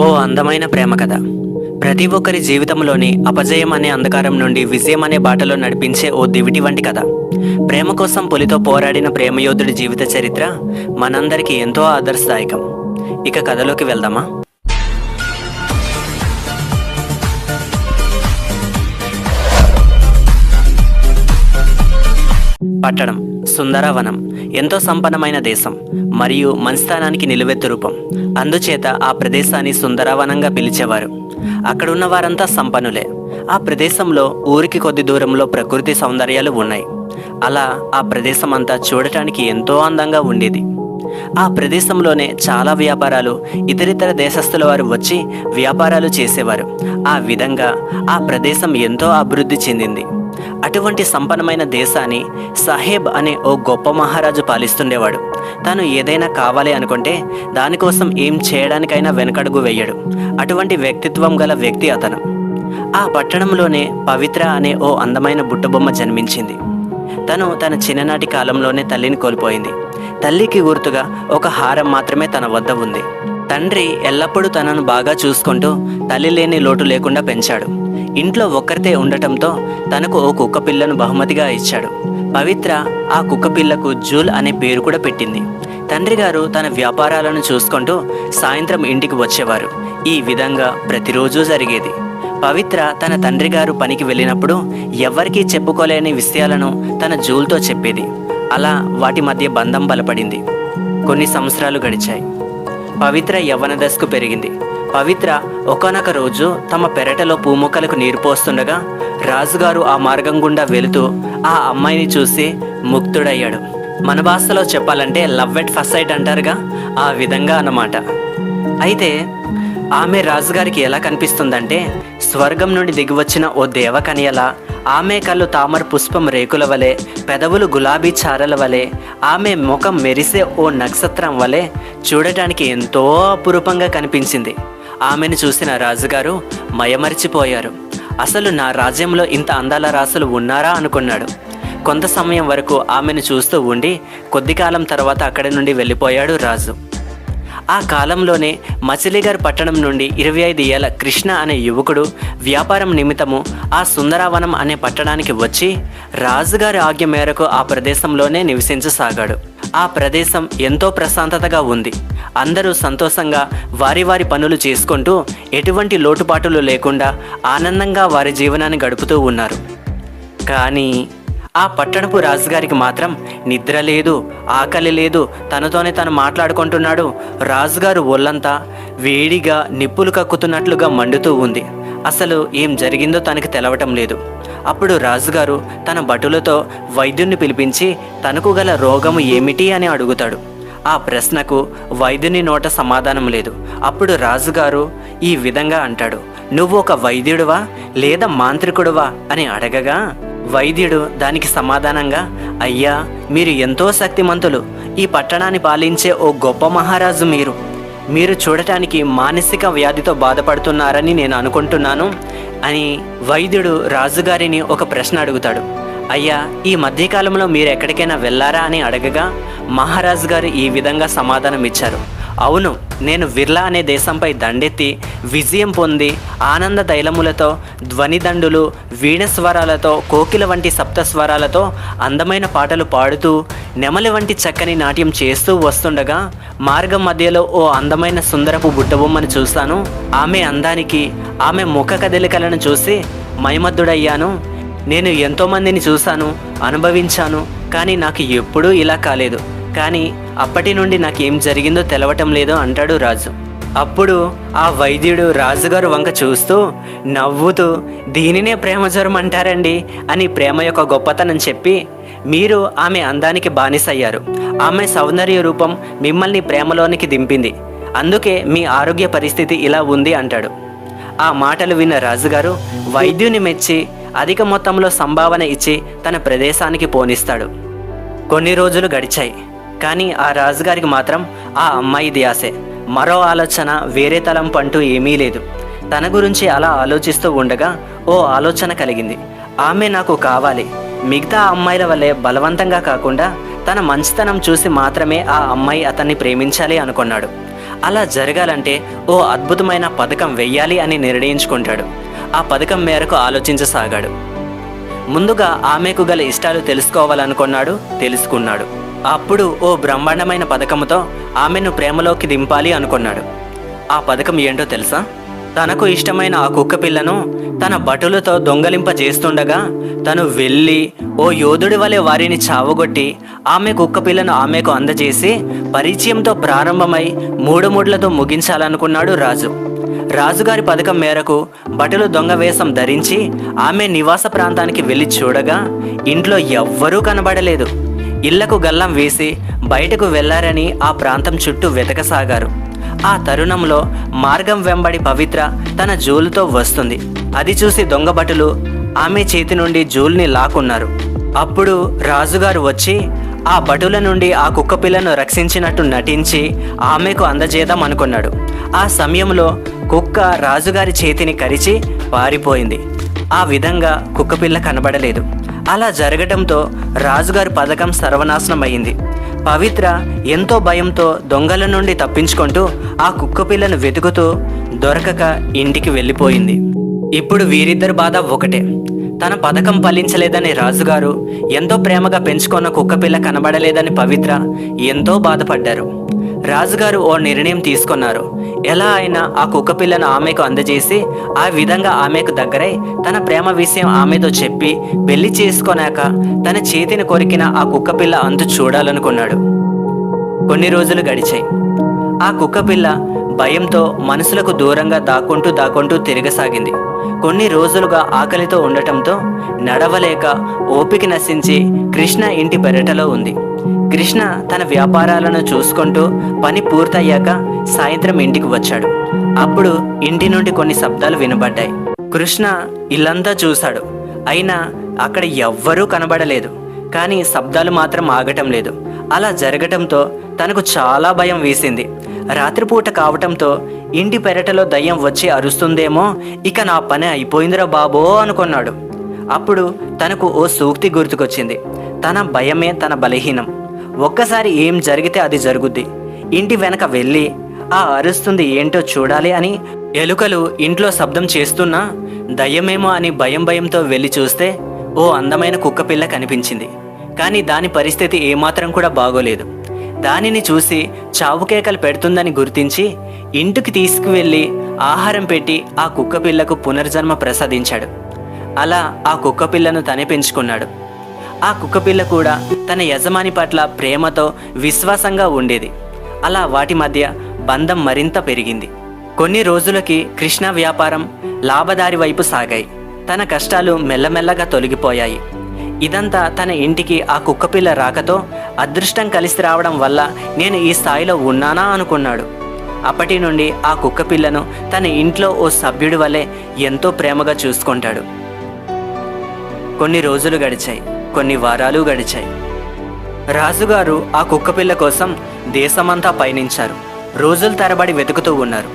ఓ అందమైన ప్రేమ కథ. ప్రతి ఒక్కరి జీవితంలోని అపజయం అనే అంధకారం నుండి విజయం అనే బాటలో నడిపించే ఓ దివిటి వంటి కథ. ప్రేమ కోసం పులితో పోరాడిన ప్రేమయోధుడి జీవిత చరిత్ర మనందరికీ ఎంతో ఆదర్శదాయకం. ఇక కథలోకి వెళ్దామా? పట్టణం. సుందరవనం. ఎంతో సంపన్నమైన దేశం మరియు మంచితనానికి నిలువెత్తు రూపం. అందుచేత ఆ ప్రదేశాన్ని సుందరవనంగా పిలిచేవారు. అక్కడున్న వారంతా సంపన్నులే. ఆ ప్రదేశంలో ఊరికి కొద్ది దూరంలో ప్రకృతి సౌందర్యాలు ఉన్నాయి. అలా ఆ ప్రదేశం అంతా చూడటానికి ఎంతో అందంగా ఉండేది. ఆ ప్రదేశంలోనే చాలా వ్యాపారాలు ఇతరితర దేశస్తుల వారు వచ్చి వ్యాపారాలు చేసేవారు. ఆ విధంగా ఆ ప్రదేశం ఎంతో అభివృద్ధి చెందింది. అటువంటి సంపన్నమైన దేశాన్ని సాహేబ్ అనే ఓ గొప్ప మహారాజు పాలిస్తుండేవాడు. తాను ఏదైనా కావాలి అనుకుంటే దానికోసం ఏం చేయడానికైనా వెనకడుగు వేయడు. అటువంటి వ్యక్తిత్వం గల వ్యక్తి అతను. ఆ పట్టణంలోనే పవిత్ర అనే ఓ అందమైన బుట్టబొమ్మ జన్మించింది. తను తన చిన్ననాటి కాలంలోనే తల్లిని కోల్పోయింది. తల్లికి గుర్తుగా ఒక హారం మాత్రమే తన వద్ద ఉంది. తండ్రి ఎల్లప్పుడూ తనను బాగా చూసుకుంటూ తల్లి లేని లోటు లేకుండా పెంచాడు. ఇంట్లో ఒక్కరితే ఉండటంతో తనకు ఓ కుక్క పిల్లను బహుమతిగా ఇచ్చాడు. పవిత్ర ఆ కుక్క పిల్లకు జూల్ అనే పేరు కూడా పెట్టింది. తండ్రి గారు తన వ్యాపారాలను చూసుకుంటూ సాయంత్రం ఇంటికి వచ్చేవారు. ఈ విధంగా ప్రతిరోజు జరిగేది. పవిత్ర తన తండ్రి గారు పనికి వెళ్ళినప్పుడు ఎవ్వరికీ చెప్పుకోలేని విషయాలను తన జూల్తో చెప్పేది. అలా వాటి మధ్య బంధం బలపడింది. కొన్ని సంవత్సరాలు గడిచాయి. పవిత్ర యవ్వన దశకు పెరిగింది. పవిత్ర ఒకనొక రోజు తమ పెరటలో పూమొక్కలకు నీరు పోస్తుండగా రాజుగారు ఆ మార్గం గుండా వెళుతూ ఆ అమ్మాయిని చూసి ముక్తుడయ్యాడు మన భాషలో చెప్పాలంటే లవ్ ఎట్ ఫస్ట్ సైట్ అంటారుగా ఆ విధంగా అన్నమాట. అయితే ఆమె రాజుగారికి ఎలా కనిపిస్తుందంటే స్వర్గం నుండి దిగివచ్చిన ఓ దేవకన్యలా ఆమె కళ్ళు తామర పుష్పం రేకుల వలె పెదవులు గులాబీ చారల వలె ఆమె ముఖం మెరిసే ఓ నక్షత్రం వలె చూడటానికి ఎంతో అపురూపంగా కనిపించింది. ఆమెను చూసిన రాజుగారు మయమరిచిపోయారు. అసలు నా రాజ్యంలో ఇంత అందాల రాసులు ఉన్నారా అనుకున్నాడు. కొంత సమయం వరకు ఆమెను చూస్తూ ఉండి కొద్ది కాలం తర్వాత అక్కడి నుండి వెళ్ళిపోయాడు రాజు. ఆ కాలంలోనే మచిలీగర్ పట్టణం నుండి ఇరవై ఐదు ఏళ్ళ కృష్ణ అనే యువకుడు వ్యాపారం నిమిత్తము ఆ సుందరావనం అనే పట్టణానికి వచ్చి రాజుగారి ఆజ్ఞ మేరకు ఆ ప్రదేశంలోనే నివసించసాగాడు. ఆ ప్రదేశం ఎంతో ప్రశాంతతగా ఉంది. అందరూ సంతోషంగా వారి వారి పనులు చేసుకుంటూ ఎటువంటి లోటుపాటులు లేకుండా ఆనందంగా వారి జీవనాన్ని గడుపుతూ ఉన్నారు. కానీ ఆ పట్టణపు రాజుగారికి మాత్రం నిద్ర లేదు ఆకలి లేదు. తనతోనే తను మాట్లాడుకుంటున్నాడు. రాజుగారు ఒళ్ళంతా వేడిగా నిప్పులు కక్కుతున్నట్లుగా మండుతూ ఉంది. అసలు ఏం జరిగిందో తనకి తెలవటం లేదు. అప్పుడు రాజుగారు తన భటులతో వైద్యుణ్ణి పిలిపించి తనకు గల రోగము ఏమిటి అని అడుగుతాడు. ఆ ప్రశ్నకు వైద్యుని నోట సమాధానం లేదు. అప్పుడు రాజుగారు ఈ విధంగా అంటాడు. నువ్వు ఒక వైద్యుడువా లేదా మాంత్రికుడువా? అని అడగగా వైద్యుడు దానికి సమాధానంగా అయ్యా మీరు ఎంతో శక్తిమంతులు. ఈ పట్టణాన్ని పాలించే ఓ గొప్ప మహారాజు మీరు. మీరు చూడటానికి మానసిక వ్యాధితో బాధపడుతున్నారని నేను అనుకుంటున్నాను అని వైద్యుడు రాజుగారిని ఒక ప్రశ్న అడుగుతాడు. అయ్యా ఈ మధ్యకాలంలో మీరు ఎక్కడికైనా వెళ్ళారా అని అడగగా మహారాజు గారు ఈ విధంగా సమాధానం ఇచ్చారు అవును నేను విర్లా అనే దేశంపై దండెత్తి విజయం పొంది ఆనంద తైలములతో ధ్వనిదండులు వీణస్వరాలతో కోకిల వంటి సప్తస్వరాలతో అందమైన పాటలు పాడుతూ నెమలి వంటి చక్కని నాట్యం చేస్తూ వస్తుండగా మార్గం మధ్యలో ఓ అందమైన సుందరపు బుట్టబొమ్మను చూశాను. ఆమె అందానికి ఆమె ముఖ కదలికలను చూసి మైమద్దుడయ్యాను. నేను ఎంతోమందిని చూశాను అనుభవించాను కానీ నాకు ఎప్పుడూ ఇలా కాలేదు. కానీ అప్పటి నుండి నాకేం జరిగిందో తెలవటం లేదో అంటాడు రాజు. అప్పుడు ఆ వైద్యుడు రాజుగారు వంక చూస్తూ నవ్వుతూ దీనినే ప్రేమ జ్వరం అంటారండి అని ప్రేమ యొక్క గొప్పతనం చెప్పి మీరు ఆమె అందానికి బానిసయ్యారు. ఆమె సౌందర్య రూపం మిమ్మల్ని ప్రేమలోనికి దింపింది. అందుకే మీ ఆరోగ్య పరిస్థితి ఇలా ఉంది అంటాడు. ఆ మాటలు విన్న రాజుగారు వైద్యుని మెచ్చి అధిక మొత్తంలో సంభావన ఇచ్చి తన ప్రదేశానికి పోనిస్తాడు. కొన్ని రోజులు గడిచాయి. కానీ ఆ రాజుగారికి మాత్రం ఆ అమ్మాయి ధ్యాసే మరో ఆలోచన వేరే తలంపు అంటూ ఏమీ లేదు. తన గురించి అలా ఆలోచిస్తూ ఉండగా ఓ ఆలోచన కలిగింది. ఆమె నాకు కావాలి. మిగతా అమ్మాయిల వల్లే బలవంతంగా కాకుండా తన మంచితనం చూసి మాత్రమే ఆ అమ్మాయి అతన్ని ప్రేమించాలి అనుకున్నాడు. అలా జరగాలంటే ఓ అద్భుతమైన పథకం వెయ్యాలి అని నిర్ణయించుకుంటాడు. ఆ పథకం మేరకు ఆలోచించసాగాడు. ముందుగా ఆమెకు గల ఇష్టాలు తెలుసుకోవాలనుకున్నాడు తెలుసుకున్నాడు. అప్పుడు ఓ బ్రహ్మాండమైన పథకంతో ఆమెను ప్రేమలోకి దింపాలి అనుకున్నాడు. ఆ పథకం ఏంటో తెలుసా? తనకు ఇష్టమైన ఆ కుక్క పిల్లను తన భటులతో దొంగలింపజేస్తుండగా తను వెళ్ళి ఓ యోధుడి వలె వారిని చావగొట్టి ఆమె కుక్క పిల్లను ఆమెకు అందజేసి పరిచయంతో ప్రారంభమై మూడు ముడ్లతో ముగించాలనుకున్నాడు రాజు. రాజుగారి పథకం మేరకు భటులు దొంగ వేషం ధరించి ఆమె నివాస ప్రాంతానికి వెళ్ళి చూడగా ఇంట్లో ఎవ్వరూ కనబడలేదు. ఇళ్ళకు గల్లం వేసి బయటకు వెళ్ళారని ఆ ప్రాంతం చుట్టూ వెతకసాగారు. ఆ తరుణంలో మార్గం వెంబడి పవిత్ర తన జూలుతో వస్తుంది. అది చూసి దొంగ భటులు ఆమె చేతి నుండి జూల్ని లాక్కున్నారు. అప్పుడు రాజుగారు వచ్చి ఆ భటుల నుండి ఆ కుక్క పిల్లను రక్షించినట్టు నటించి ఆమెకు అందజేద్దాం అనుకున్నాడు. ఆ సమయంలో కుక్క రాజుగారి చేతిని కరిచి పారిపోయింది. ఆ విధంగా కుక్కపిల్ల కనబడలేదు. అలా జరగడంతో రాజుగారి పథకం సర్వనాశనం అయింది పవిత్ర ఎంతో భయంతో దొంగల నుండి తప్పించుకుంటూ ఆ కుక్కపిల్లను వెతుకుతూ దొరకక ఇంటికి వెళ్ళిపోయింది. ఇప్పుడు వీరిద్దరి బాధ ఒకటే. తన పథకం ఫలించలేదని రాజుగారు ఎంతో ప్రేమగా పెంచుకున్న కుక్కపిల్ల కనబడలేదని పవిత్ర ఎంతో బాధపడ్డారు. రాజుగారు ఓ నిర్ణయం తీసుకున్నారు. ఎలా అయినా ఆ కుక్కపిల్లను ఆమెకు అందజేసి ఆ విధంగా ఆమెకు దగ్గరై తన ప్రేమ విషయం ఆమెతో చెప్పి పెళ్ళి చేసుకొనాక తన చేతిని కొరికిన ఆ కుక్కపిల్ల అంతు చూడాలనుకున్నాడు. కొన్ని రోజులు గడిచాయి. ఆ కుక్కపిల్ల భయంతో మనసులకు దూరంగా దాక్కుంటూ దాక్కుంటూ తిరగసాగింది. కొన్ని రోజులుగా ఆకలితో ఉండటంతో నడవలేక ఓపిక నశించి కృష్ణ ఇంటి పెరటలో ఉంది. కృష్ణ తన వ్యాపారాలను చూసుకుంటూ పని పూర్తయ్యాక సాయంత్రం ఇంటికి వచ్చాడు. అప్పుడు ఇంటి నుండి కొన్ని శబ్దాలు వినబడ్డాయి. కృష్ణ ఇల్లంతా చూశాడు. అయినా అక్కడ ఎవ్వరూ కనబడలేదు. కానీ శబ్దాలు మాత్రం ఆగటం లేదు. అలా జరగటంతో తనకు చాలా భయం వేసింది. రాత్రిపూట కావటంతో ఇంటి పెరటలో దయ్యం వచ్చి అరుస్తుందేమో ఇక నా పని అయిపోయిందిరా బాబో అనుకున్నాడు. అప్పుడు తనకు ఓ సూక్తి గుర్తుకొచ్చింది. తన భయమే తన బలహీనం. ఒక్కసారి ఏం జరిగితే అది జరుగుద్ది. ఇంటి వెనక వెళ్ళి ఆ అరుస్తుంది ఏంటో చూడాలి అని ఎలుకలు ఇంట్లో శబ్దం చేస్తున్నా దయ్యమేమో అని భయం భయంతో వెళ్ళి చూస్తే ఓ అందమైన కుక్కపిల్ల కనిపించింది. కానీ దాని పరిస్థితి ఏమాత్రం కూడా బాగోలేదు. దానిని చూసి చావుకేకలు పెడుతుందని గుర్తించి ఇంటికి తీసుకువెళ్ళి ఆహారం పెట్టి ఆ కుక్కపిల్లకు పునర్జన్మ ప్రసాదించాడు. అలా ఆ కుక్కపిల్లను తనే పెంచుకున్నాడు. ఆ కుక్కపిల్ల కూడా తన యజమాని పట్ల ప్రేమతో విశ్వాసంగా ఉండేది. అలా వాటి మధ్య బంధం మరింత పెరిగింది. కొన్ని రోజులకి కృష్ణ వ్యాపారం లాభదారి వైపు సాగాయి. తన కష్టాలు మెల్లమెల్లగా తొలగిపోయాయి. ఇదంతా తన ఇంటికి ఆ కుక్కపిల్ల రాకతో అదృష్టం కలిసి రావడం వల్ల నేను ఈ స్థాయిలో ఉన్నానా అనుకున్నాడు. అప్పటి నుండి ఆ కుక్కపిల్లను తన ఇంట్లో ఓ సభ్యుడి వలె ఎంతో ప్రేమగా చూసుకుంటాడు. కొన్ని రోజులు గడిచాయి. కొన్ని వారాలు గడిచాయి. రాజుగారు ఆ కుక్కపిల్ల కోసం దేశమంతా పయనించారు. రోజుల తరబడి వెతుకుతూ ఉన్నారు.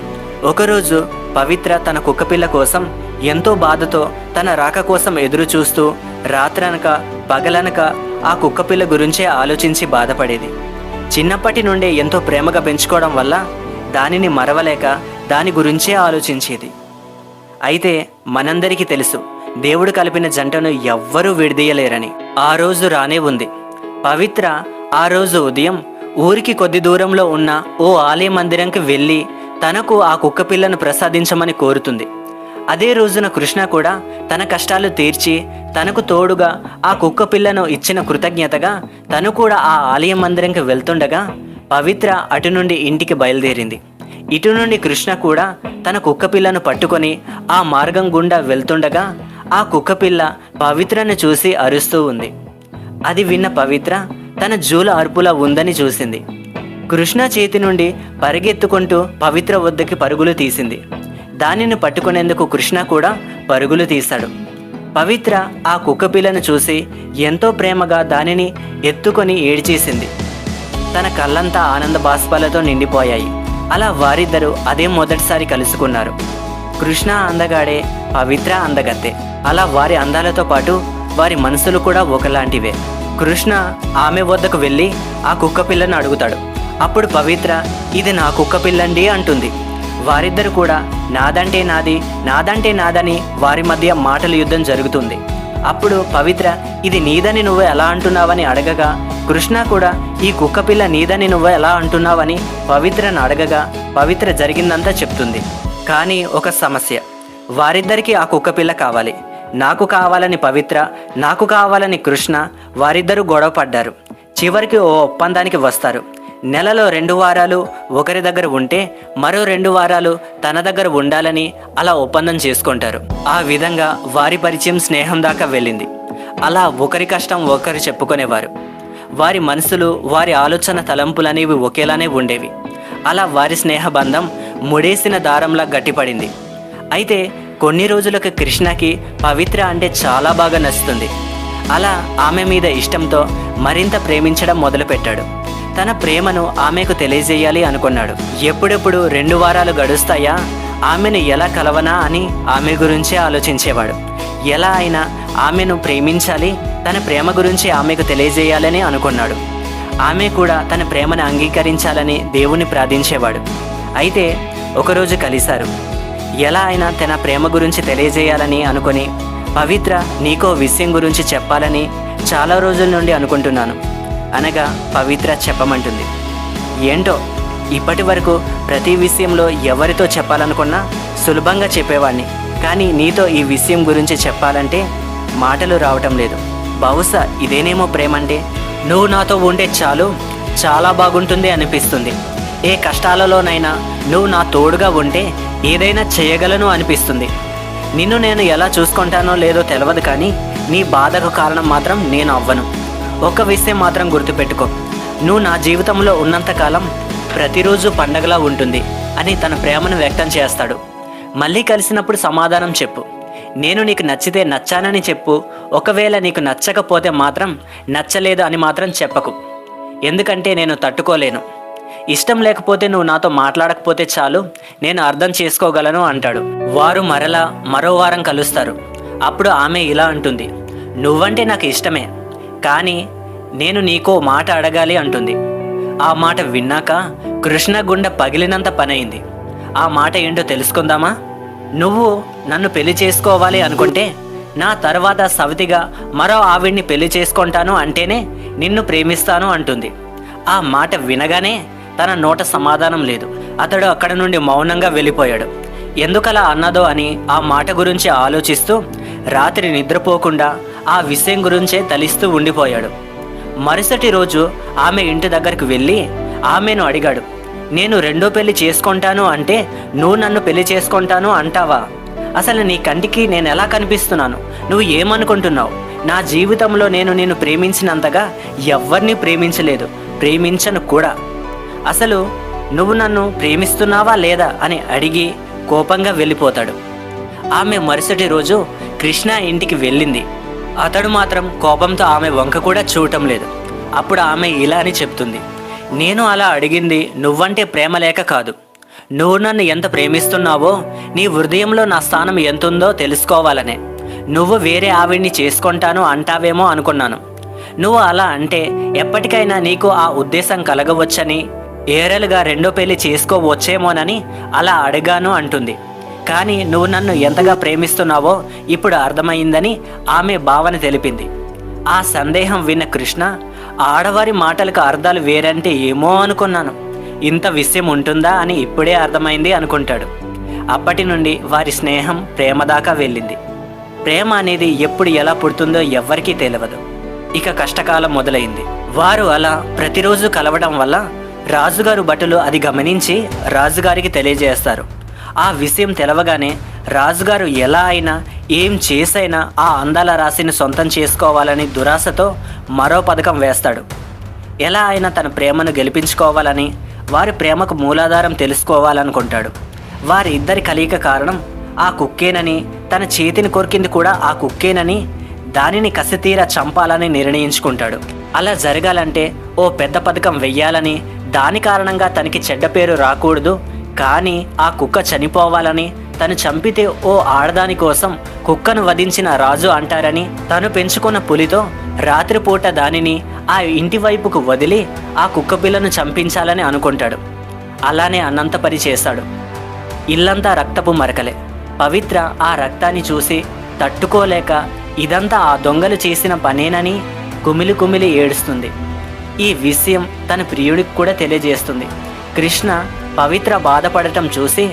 ఒకరోజు పవిత్ర తన కుక్కపిల్ల కోసం ఎంతో బాధతో తన రాక కోసం ఎదురు చూస్తూ రాత్రనక పగలనక ఆ కుక్కపిల్ల గురించే ఆలోచించి బాధపడేది. చిన్నప్పటి నుండే ఎంతో ప్రేమగా పెంచుకోవడం వల్ల దానిని మరవలేక దాని గురించే ఆలోచించేది. అయితే మనందరికీ తెలుసు దేవుడు కలిపిన జంటను ఎవ్వరూ విడదీయలేరని. ఆ రోజు రానే ఉంది. పవిత్ర ఆ రోజు ఉదయం ఊరికి కొద్ది దూరంలో ఉన్న ఓ ఆలయ మందిరంకి వెళ్ళి తనకు ఆ కుక్క పిల్లను ప్రసాదించమని కోరుతుంది. అదే రోజున కృష్ణ కూడా తన కష్టాలు తీర్చి తనకు తోడుగా ఆ కుక్క పిల్లను ఇచ్చిన కృతజ్ఞతగా తను కూడా ఆ ఆలయ మందిరంకి వెళ్తుండగా పవిత్ర అటు నుండి ఇంటికి బయలుదేరింది. ఇటు నుండి కృష్ణ కూడా తన కుక్కపిల్లను పట్టుకొని ఆ మార్గం గుండా వెళ్తుండగా ఆ కుక్కపిల్ల పవిత్రను చూసి అరుస్తూ ఉంది. అది విన్న పవిత్ర తన జూల అరుపులా ఉందని చూసింది. కృష్ణ చేతి నుండి పరిగెత్తుకుంటూ పవిత్ర వద్దకి పరుగులు తీసింది. దానిని పట్టుకునేందుకు కృష్ణ కూడా పరుగులు తీశాడు. పవిత్ర ఆ కుక్కపిల్లను చూసి ఎంతో ప్రేమగా దానిని ఎత్తుకొని ఏడ్చేసింది. తన కళ్ళంతా ఆనంద బాష్పాలతో నిండిపోయాయి. అలా వారిద్దరూ అదే మొదటిసారి కలుసుకున్నారు. కృష్ణ అందగాడే పవిత్ర అందగత్తే. అలా వారి అందాలతో పాటు వారి మనసులు కూడా ఒకలాంటివే. కృష్ణ ఆమె వద్దకు వెళ్ళి ఆ కుక్క పిల్లను అడుగుతాడు. అప్పుడు పవిత్ర ఇది నా కుక్క పిల్లండి అంటుంది. వారిద్దరు కూడా నాదంటే నాది నాదంటే నాదని వారి మధ్య మాటల యుద్ధం జరుగుతుంది. అప్పుడు పవిత్ర ఇది నీదని నువ్వు ఎలా అంటున్నావని అడగగా కృష్ణ కూడా ఈ కుక్క పిల్ల నీదని నువ్వు ఎలా అంటున్నావని పవిత్రను అడగగా పవిత్ర జరిగిందంతా చెప్తుంది. కానీ ఒక సమస్య వారిద్దరికీ ఆ కుక్క పిల్ల కావాలి. నాకు కావాలని పవిత్ర నాకు కావాలని కృష్ణ వారిద్దరూ గొడవ పడ్డారు. చివరికి ఓ ఒప్పందానికి వస్తారు. నెలలో రెండు వారాలు ఒకరి దగ్గర ఉంటే మరో రెండు వారాలు తన దగ్గర ఉండాలని అలా ఒప్పందం చేసుకుంటారు. ఆ విధంగా వారి పరిచయం స్నేహం దాకా వెళ్ళింది. అలా ఒకరి కష్టం ఒకరు చెప్పుకునేవారు. వారి మనసులు వారి ఆలోచన తలంపులనేవి ఒకేలానే ఉండేవి. అలా వారి స్నేహ బంధం ముడేసిన దారంలా గట్టిపడింది. అయితే కొన్ని రోజులకు కృష్ణకి పవిత్ర అంటే చాలా బాగా నచ్చుతుంది. అలా ఆమె మీద ఇష్టంతో మరింత ప్రేమించడం మొదలుపెట్టాడు. తన ప్రేమను ఆమెకు తెలియజేయాలి అనుకున్నాడు. ఎప్పుడెప్పుడు రెండు వారాలు గడుస్తాయా? ఆమెను ఎలా కలవనా అని ఆమె గురించే ఆలోచించేవాడు. ఎలా అయినా ఆమెను ప్రేమించాలి తన ప్రేమ గురించి ఆమెకు తెలియజేయాలని అనుకున్నాడు. ఆమె కూడా తన ప్రేమను అంగీకరించాలని దేవుని ప్రార్థించేవాడు. అయితే ఒకరోజు కలిశారు. ఎలా అయినా తన ప్రేమ గురించి తెలియజేయాలని అనుకొని పవిత్ర నీకో విషయం గురించి చెప్పాలని చాలా రోజుల నుండి అనుకుంటున్నాను. అనగా పవిత్ర చెప్పమంటుంది. ఏంటో ఇప్పటి వరకు ప్రతి విషయంలో ఎవరితో చెప్పాలనుకున్నా సులభంగా చెప్పేవాడిని కానీ నీతో ఈ విషయం గురించి చెప్పాలంటే మాటలు రావటం లేదు. బహుశా ఇదేనేమో ప్రేమంటే నువ్వు నాతో ఉంటే చాలు చాలా బాగుంటుంది అనిపిస్తుంది. ఏ కష్టాలలోనైనా నువ్వు నా తోడుగా ఉంటే ఏదైనా చేయగలను అనిపిస్తుంది. నిన్ను నేను ఎలా చూసుకుంటానో లేదో తెలియదు కానీ నీ బాధకు కారణం మాత్రం నేను అవ్వను. ఒక విషయం మాత్రం గుర్తుపెట్టుకో. నువ్వు నా జీవితంలో ఉన్నంతకాలం ప్రతిరోజు పండగలా ఉంటుంది అని తన ప్రేమను వ్యక్తం చేస్తాడు. మళ్ళీ కలిసినప్పుడు సమాధానం చెప్పు. నేను నీకు నచ్చితే నచ్చానని చెప్పు. ఒకవేళ నీకు నచ్చకపోతే మాత్రం నచ్చలేదు అని మాత్రం చెప్పకు. ఎందుకంటే నేను తట్టుకోలేను. ఇష్టం లేకపోతే నువ్వు నాతో మాట్లాడకపోతే చాలు నేను అర్థం చేసుకోగలను అంటాడు. వారు మరలా మరో వారం కలుస్తారు. అప్పుడు ఆమె ఇలా అంటుంది నువ్వంటే నాకు ఇష్టమే కానీ నేను నీకో మాట అడగాలి అంటుంది. ఆ మాట విన్నాక కృష్ణ గుండె పగిలినంత పనయింది. ఆ మాట ఏంటో తెలుసుకుందామా? నువ్వు నన్ను పెళ్ళి చేసుకోవాలి అనుకుంటే నా తర్వాత సవతిగా మరో ఆవిడ్ని పెళ్ళి చేసుకుంటాను అంటేనే నిన్ను ప్రేమిస్తాను అంటుంది. ఆ మాట వినగానే తన నోట సమాధానం లేదు. అతడు అక్కడ నుండి మౌనంగా వెళ్ళిపోయాడు. ఎందుకలా అన్నదో అని ఆ మాట గురించి ఆలోచిస్తూ రాత్రి నిద్రపోకుండా ఆ విషయం గురించే తలిస్తూ ఉండిపోయాడు. మరుసటి రోజు ఆమె ఇంటి దగ్గరికి వెళ్ళి ఆమెను అడిగాడు నేను రెండో పెళ్ళి చేసుకుంటాను అంటే నువ్వు నన్ను పెళ్ళి చేసుకుంటాను అంటావా? అసలు నీ కంటికి నేను ఎలా కనిపిస్తున్నాను? నువ్వు ఏమనుకుంటున్నావు? నా జీవితంలో నేను నేను ప్రేమించినంతగా ఎవ్వరిని ప్రేమించలేదు. ప్రేమించను కూడా. అసలు నువ్వు నన్ను ప్రేమిస్తున్నావా లేదా అని అడిగి కోపంగా వెళ్ళిపోతాడు. ఆమె మరుసటి రోజు కృష్ణ ఇంటికి వెళ్ళింది. అతడు మాత్రం కోపంతో ఆమె వంక కూడా చూడటం లేదు. అప్పుడు ఆమె ఇలా అని చెప్తుంది. నేను అలా అడిగింది నువ్వంటే ప్రేమ లేక కాదు. నువ్వు నన్ను ఎంత ప్రేమిస్తున్నావో నీ హృదయంలో నా స్థానం ఎంతుందో తెలుసుకోవాలనే. నువ్వు వేరే ఆవిడ్ని చేసుకుంటాను అంటావేమో అనుకున్నాను. నువ్వు అలా అంటే ఎప్పటికైనా నీకు ఆ ఉద్దేశం కలగవచ్చని ఏరలుగా రెండో పెళ్ళి చేసుకోవచ్చేమోనని అలా అడిగాను అంటుంది. కానీ నువ్వు నన్ను ఎంతగా ప్రేమిస్తున్నావో ఇప్పుడు అర్థమైందని ఆమె భావన తెలిపింది. ఆ సందేహం విన్న కృష్ణ ఆడవారి మాటలకు అర్థాలు వేరంటే ఏమో అనుకున్నాను. ఇంత విషయం ఉంటుందా అని ఇప్పుడే అర్థమైంది అనుకుంటాడు. అప్పటి నుండి వారి స్నేహం ప్రేమ దాకా వెళ్ళింది. ప్రేమ అనేది ఎప్పుడు ఎలా పుడుతుందో ఎవ్వరికీ తెలియదు. ఇక కష్టకాలం మొదలైంది. వారు అలా ప్రతిరోజు కలవడం వల్ల రాజుగారు భటులు అది గమనించి రాజుగారికి తెలియజేస్తారు. ఆ విషయం తెలవగానే రాజుగారు ఎలా అయినా ఏం చేసైనా ఆ అందాల రాశిని సొంతం చేసుకోవాలని దురాశతో మరో పథకం వేస్తాడు. ఎలా అయినా తన ప్రేమను గెలిపించుకోవాలని వారి ప్రేమకు మూలాధారం తెలుసుకోవాలనుకుంటాడు. వారి ఇద్దరి కలయిక కారణం ఆ కుక్కేనని తన చేతిని కొరికింది కూడా ఆ కుక్కేనని దానిని కసితీర చంపాలని నిర్ణయించుకుంటాడు. అలా జరగాలంటే ఓ పెద్ద పథకం వెయ్యాలని దాని కారణంగా తనకి చెడ్డ పేరు రాకూడదు. కానీ ఆ కుక్క చనిపోవాలని తను చంపితే ఓ ఆడదాని కోసం కుక్కను వధించిన రాజు అంటారని తను పెంచుకున్న పులితో రాత్రిపూట దానిని ఆ ఇంటి వైపుకు వదిలి ఆ కుక్క పిల్లను చంపించాలని అనుకుంటాడు. అలానే అనంతపరి పని చేస్తాడు. ఇల్లంతా రక్తపు మరకలే. పవిత్ర ఆ రక్తాన్ని చూసి తట్టుకోలేక ఇదంతా ఆ దొంగలు చేసిన పనేనని కుమిలి కుమిలి ఏడుస్తుంది. ఈ విషయం తన ప్రియుడికి కూడా తెలియజేస్తుంది. కృష్ణ పవిత్ర బాధపడటం చూసి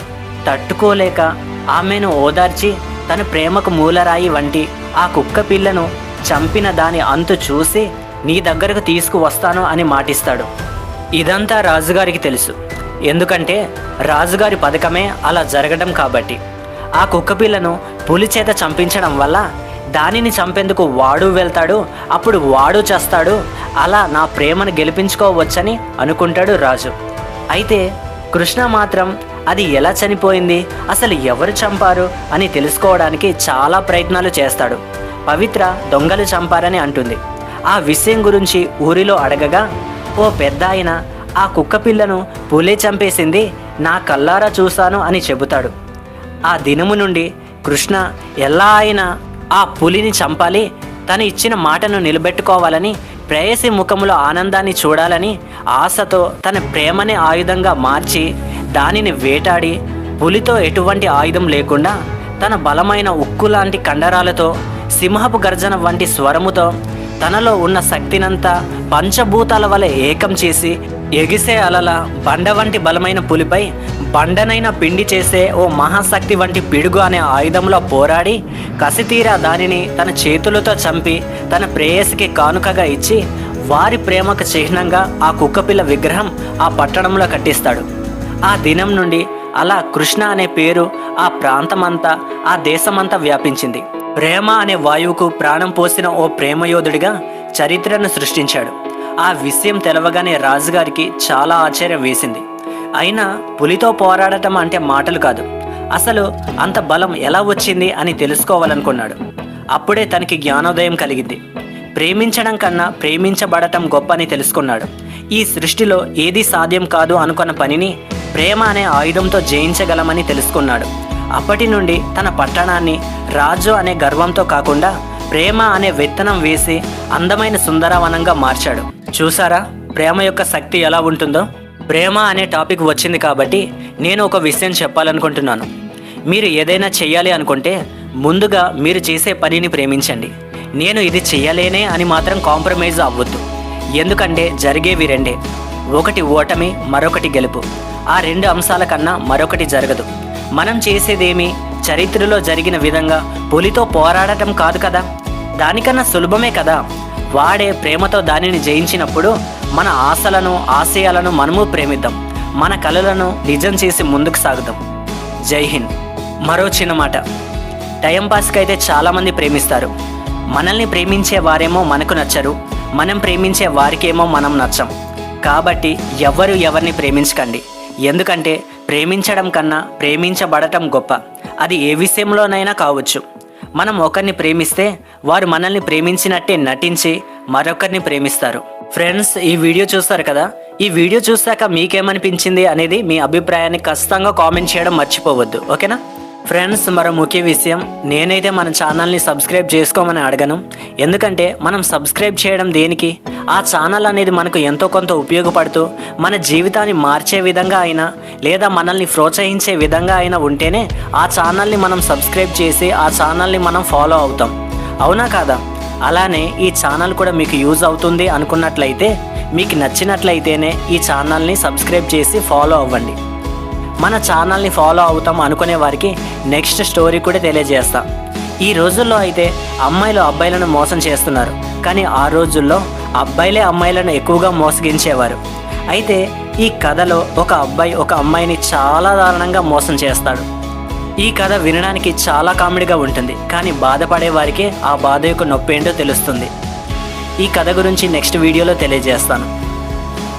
తట్టుకోలేక ఆమెను ఓదార్చి తన ప్రేమకు మూలరాయి వంటి ఆ కుక్క పిల్లను చంపిన దాని అంతు చూసి నీ దగ్గరకు తీసుకువస్తాను అని మాటిస్తాడు. ఇదంతా రాజుగారికి తెలుసు. ఎందుకంటే రాజుగారి పథకమే అలా జరగడం కాబట్టి. ఆ కుక్కపిల్లను పులి చేత చంపించడం వల్ల దానిని చంపేందుకు వాడు వెళ్తాడు అప్పుడు వాడు చేస్తాడు అలా నా ప్రేమను గెలిపించుకోవచ్చని అనుకుంటాడు రాజు. అయితే కృష్ణ మాత్రం అది ఎలా చనిపోయింది అసలు ఎవరు చంపారు అని తెలుసుకోవడానికి చాలా ప్రయత్నాలు చేస్తాడు. పవిత్ర దొంగలు చంపారని అంటుంది. ఆ విషయం గురించి ఊరిలో అడగగా ఓ పెద్ద ఆయన ఆ కుక్క పిల్లను పులే చంపేసింది నా కల్లారా చూశాను అని చెబుతాడు. ఆ దినము నుండి కృష్ణ ఎలా అయినా ఆ పులిని చంపాలి. తను ఇచ్చిన మాటను నిలబెట్టుకోవాలని ప్రేయసి ముఖములో ఆనందాన్ని చూడాలని ఆశతో తన ప్రేమనే ఆయుధంగా మార్చి దానిని వేటాడి పులితో ఎటువంటి ఆయుధం లేకుండా తన బలమైన ఉక్కు లాంటి కండరాలతో సింహపు గర్జన వంటి స్వరముతో తనలో ఉన్న శక్తినంతా పంచభూతాల వలె ఏకం చేసి ఎగిసే అలల బండ వంటి బలమైన పులిపై బండనైన పిండి చేసే ఓ మహాశక్తి వంటి పిడుగు అనే ఆయుధంలో పోరాడి కసితీరా దానిని తన చేతులతో చంపి తన ప్రేయసికి కానుకగా ఇచ్చి వారి ప్రేమకు చిహ్నంగా ఆ కుక్కపిల్ల విగ్రహం ఆ పట్టణంలో కట్టిస్తాడు. ఆ దినం నుండి అలా కృష్ణ అనే పేరు ఆ ప్రాంతమంతా ఆ దేశమంతా వ్యాపించింది. ప్రేమ అనే వాయువుకు ప్రాణం పోసిన ఓ ప్రేమయోధుడిగా చరిత్రను సృష్టించాడు. ఆ విషయం తెలవగానే రాజుగారికి చాలా ఆశ్చర్యం వేసింది. అయినా పులితో పోరాడటం అంటే మాటలు కాదు. అసలు అంత బలం ఎలా వచ్చింది అని తెలుసుకోవాలనుకున్నాడు. అప్పుడే తనకి జ్ఞానోదయం కలిగింది. ప్రేమించడం కన్నా ప్రేమించబడటం గొప్ప అని తెలుసుకున్నాడు. ఈ సృష్టిలో ఏది సాధ్యం కాదు అనుకున్న పనిని ప్రేమ అనే ఆయుధంతో జయించగలమని తెలుసుకున్నాడు. అప్పటి నుండి తన పట్టణాన్ని రాజు అనే గర్వంతో కాకుండా ప్రేమ అనే విత్తనం వేసి అందమైన సుందరవనంగా మార్చాడు. చూసారా? ప్రేమ యొక్క శక్తి ఎలా ఉంటుందో? ప్రేమ అనే టాపిక్ వచ్చింది కాబట్టి నేను ఒక విషయం చెప్పాలనుకుంటున్నాను. మీరు ఏదైనా చెయ్యాలి అనుకుంటే ముందుగా మీరు చేసే పనిని ప్రేమించండి. నేను ఇది చెయ్యలేనే అని మాత్రం కాంప్రమైజ్ అవ్వద్దు. ఎందుకంటే జరిగేవి రెండే. ఒకటి ఓటమి మరొకటి గెలుపు. ఆ రెండు అంశాల కన్నా మరొకటి జరగదు. మనం చేసేదేమి? చరిత్రలో జరిగిన విధంగా పులితో పోరాడటం కాదు కదా? దానికన్నా సులభమే కదా? వాడే ప్రేమతో దానిని జయించినప్పుడు మన ఆశలను ఆశయాలను మనము ప్రేమిద్దాం. మన కళలను నిజం చేసి ముందుకు సాగుదాం. జై హింద్. మరో చిన్న మాట. టైంపాస్కి అయితే చాలామంది ప్రేమిస్తారు. మనల్ని ప్రేమించే వారేమో మనకు నచ్చరు. మనం ప్రేమించే వారికేమో మనం నచ్చం. కాబట్టి ఎవరు ఎవరిని ప్రేమించకండి. ఎందుకంటే ప్రేమించడం కన్నా ప్రేమించబడటం గొప్ప. అది ఏ విషయంలోనైనా కావచ్చు. మనం ఒకరిని ప్రేమిస్తే వారు మనల్ని ప్రేమించినట్టే నటించి మరొకరిని ప్రేమిస్తారు. ఫ్రెండ్స్ ఈ వీడియో చూస్తారు కదా? ఈ వీడియో చూశాక మీకేమనిపించింది అనేది మీ అభిప్రాయాన్ని ఖచ్చితంగా కామెంట్ చేయడం మర్చిపోవద్దు. ఓకేనా? ఫ్రెండ్స్ మరో ముఖ్య విషయం నేనైతే మన ఛానల్ని సబ్స్క్రైబ్ చేసుకోమని అడగను. ఎందుకంటే మనం సబ్స్క్రైబ్ చేయడం దేనికి? ఆ ఛానల్ అనేది మనకు ఎంతో కొంత ఉపయోగపడుతూ మన జీవితాన్ని మార్చే విధంగా అయినా లేదా మనల్ని ప్రోత్సహించే విధంగా అయినా ఉంటేనే ఆ ఛానల్ని మనం సబ్స్క్రైబ్ చేసి ఆ ఛానల్ని మనం ఫాలో అవుతాం. అవునా కాదా? అలానే ఈ ఛానల్ కూడా మీకు యూజ్ అవుతుంది అనుకున్నట్లయితే మీకు నచ్చినట్లయితేనే ఈ ఛానల్ని సబ్స్క్రైబ్ చేసి ఫాలో అవ్వండి. మన ఛానల్ని ఫాలో అవుతాం అనుకునే వారికి నెక్స్ట్ స్టోరీ కూడా తెలియజేస్తాం. ఈ రోజుల్లో అయితే అమ్మాయిలు అబ్బాయిలను మోసం చేస్తున్నారు. కానీ ఆ రోజుల్లో అబ్బాయిలే అమ్మాయిలను ఎక్కువగా మోసగించేవారు. అయితే ఈ కథలో ఒక అబ్బాయి ఒక అమ్మాయిని చాలా దారుణంగా మోసం చేస్తాడు. ఈ కథ వినడానికి చాలా కామెడీగా ఉంటుంది. కానీ బాధపడే వారికి ఆ బాధ యొక్క నొప్పి ఏంటో తెలుస్తుంది. ఈ కథ గురించి నెక్స్ట్ వీడియోలో తెలియజేస్తాను.